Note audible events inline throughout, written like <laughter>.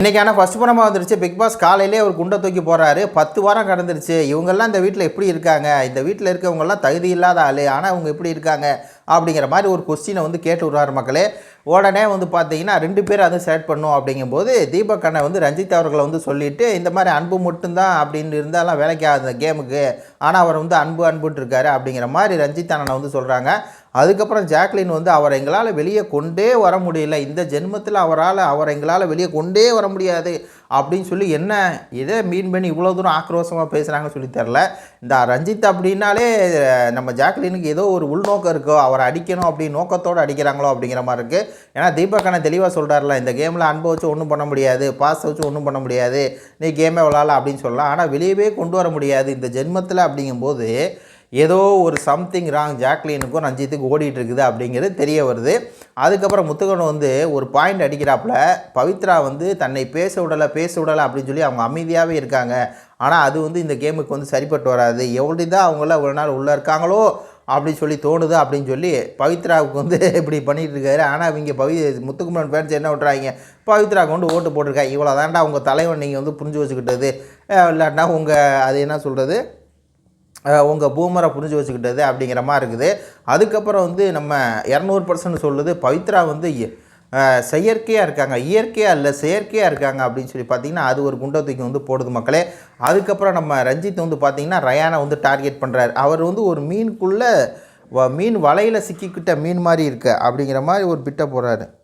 இன்றைக்கான ஃபஸ்ட் படமாக வந்துருச்சு பிக் பாஸ் காலையிலே ஒரு குண்டை தூக்கி போகிறாரு பத்து வாரம் கடந்துருச்சு. இவங்கெல்லாம் இந்த வீட்டில் எப்படி இருக்காங்க? இந்த வீட்டில் இருக்கவங்கெல்லாம் தகுதி இல்லாத ஆள். ஆனால் இவங்க எப்படி இருக்காங்க? அப்படிங்கிற மாதிரி ஒரு கொஸ்டினை வந்து கேட்டு விடுறாரு மக்களே. உடனே வந்து பார்த்தீங்கன்னா ரெண்டு பேரும் அதை செலக்ட் பண்ணும் அப்படிங்கும்போது தீபக் அண்ணன் வந்து ரஞ்சித் அவர்களை வந்து சொல்லிட்டு இந்த மாதிரி அன்பு மட்டும்தான் அப்படின்னு இருந்தாலும் வேலைக்கு ஆகுது இந்த கேமுக்கு ஆனால் அவர் வந்து அன்பு அன்புட்டு இருக்காரு அப்படிங்கிற மாதிரி ரஞ்சித் அண்ணனை வந்து சொல்கிறாங்க அதுக்கப்புறம் ஜாக்லின் வந்து அவரை எங்களால் வெளியே கொண்டே வர முடியல. இந்த ஜென்மத்தில் அவரால் அவரை எங்களால் வெளியே கொண்டே வர முடியாது அப்படின்னு சொல்லி என்ன இதை மீன் பண்ணி இவ்வளோ தூரம் ஆக்ரோஷமாக பேசுகிறாங்கன்னு சொல்லி தெரில இந்த ரஞ்சித் அப்படின்னாலே நம்ம ஜாக்லினுக்கு ஏதோ ஒரு உள்நோக்கம் இருக்கோ அவரை அடிக்கணும் அப்படின்னு நோக்கத்தோடு அடிக்கிறாங்களோ அப்படிங்கிற மாதிரி இருக்குது ஏன்னா தீபக் தெளிவாக சொல்கிறார்ல இந்த கேமில் அன்பை வச்சு ஒன்றும் பண்ண முடியாது பாசை வச்சு ஒன்றும் பண்ண முடியாது நீ கேமே விளாட்லாம் அப்படின்னு சொல்லலாம். ஆனால் வெளியவே கொண்டு வர முடியாது. இந்த ஜென்மத்தில் அப்படிங்கும்போது ஏதோ ஒரு சம்திங் ராங் ஜாக்லினுக்கும் ரஞ்சித்துக்கும் ஓடிட்டு இருக்குது அப்படிங்கிறது தெரிய வருது. அதுக்கப்புறம் முத்துக்கன் வந்து ஒரு பாயிண்ட் அடிக்கிறாப்புல. பவித்ரா வந்து தன்னை பேச விடலை பேச விடலை அப்படின்னு சொல்லி அவங்க அமைதியாகவே இருக்காங்க. ஆனால் அது வந்து இந்த கேமுக்கு வந்து சரிப்பட்டு வராது. எவ்வளோ தான் அவங்கள ஒரு நாள் உள்ளே இருக்காங்களோ அப்படின்னு சொல்லி தோணுது அப்படின்னு சொல்லி பவித்ராவுக்கு வந்து <laughs> இப்படி பண்ணிட்டு இருக்காரு ஆனால் இவங்க பவி முத்துக்குமரன் ஃபேன்ஸ் என்ன விட்றாங்க பவித்ரா கொண்டு ஓட்டு போட்டிருக்காங்க இவ்வளோ தாண்டா உங்கள் தலைவன் நீங்கள் வந்து புரிஞ்சு வச்சுக்கிட்டது. இல்லாட்டினா உங்கள் அது என்ன சொல்கிறது உங்கள் பூமரை புரிஞ்சு வச்சுக்கிட்டது அப்படிங்கிற மாதிரி இருக்குது. அதுக்கப்புறம் வந்து நம்ம இரநூறு பர்சன்ட் சொல்லுது பவித்ரா வந்து செயற்கையாக இருக்காங்க. இயற்கையாக இல்லை செயற்கையாக இருக்காங்க அப்படின்னு சொல்லி பார்த்தீங்கன்னா அது ஒரு குண்டை தூக்கி வந்து போடுது மக்களே. அதுக்கப்புறம் நம்ம ரஞ்சித் வந்து பார்த்தீங்கன்னா ரயானை வந்து டார்கெட் பண்ணுறாரு அவர் வந்து ஒரு மீனுக்குள்ளே வ- மீன் வலையில் சிக்கிக்கிட்ட மீன் மாதிரி இருக்கு. அப்படிங்கிற மாதிரி ஒரு பிட்டை போடுறாரு.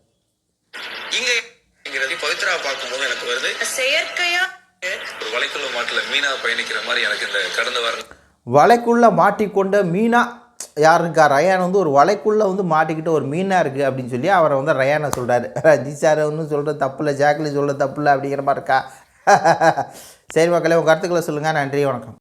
பவித்ரா பார்க்கும்போது எனக்கு வருது. செயற்கையா? ஒரு வலைக்குள்ள மாட்டுல மீனா பயணிக்கிற மாதிரி எனக்கு இந்த கடந்த வாரம் வலைக்குள்ளே மாட்டிக்கொண்ட மீனாக யார் இருக்கா ரயான் வந்து ஒரு வலைக்குள்ளே வந்து மாட்டிக்கிட்டு ஒரு மீனாக இருக்குது அப்படின்னு சொல்லி அவரை வந்து ரயானை சொல்கிறாரு <laughs> ரஞ்சித் சார் ஒன்றும் சொல்கிறது தப்பு இல்லை ஜாக்லி சொல்கிறது தப்பு இல்லை அப்படிங்கிற மாதிரி இருக்கா? <laughs> சரி மக்களே உங்கள் கருத்துக்களை சொல்லுங்கள் நன்றி வணக்கம்.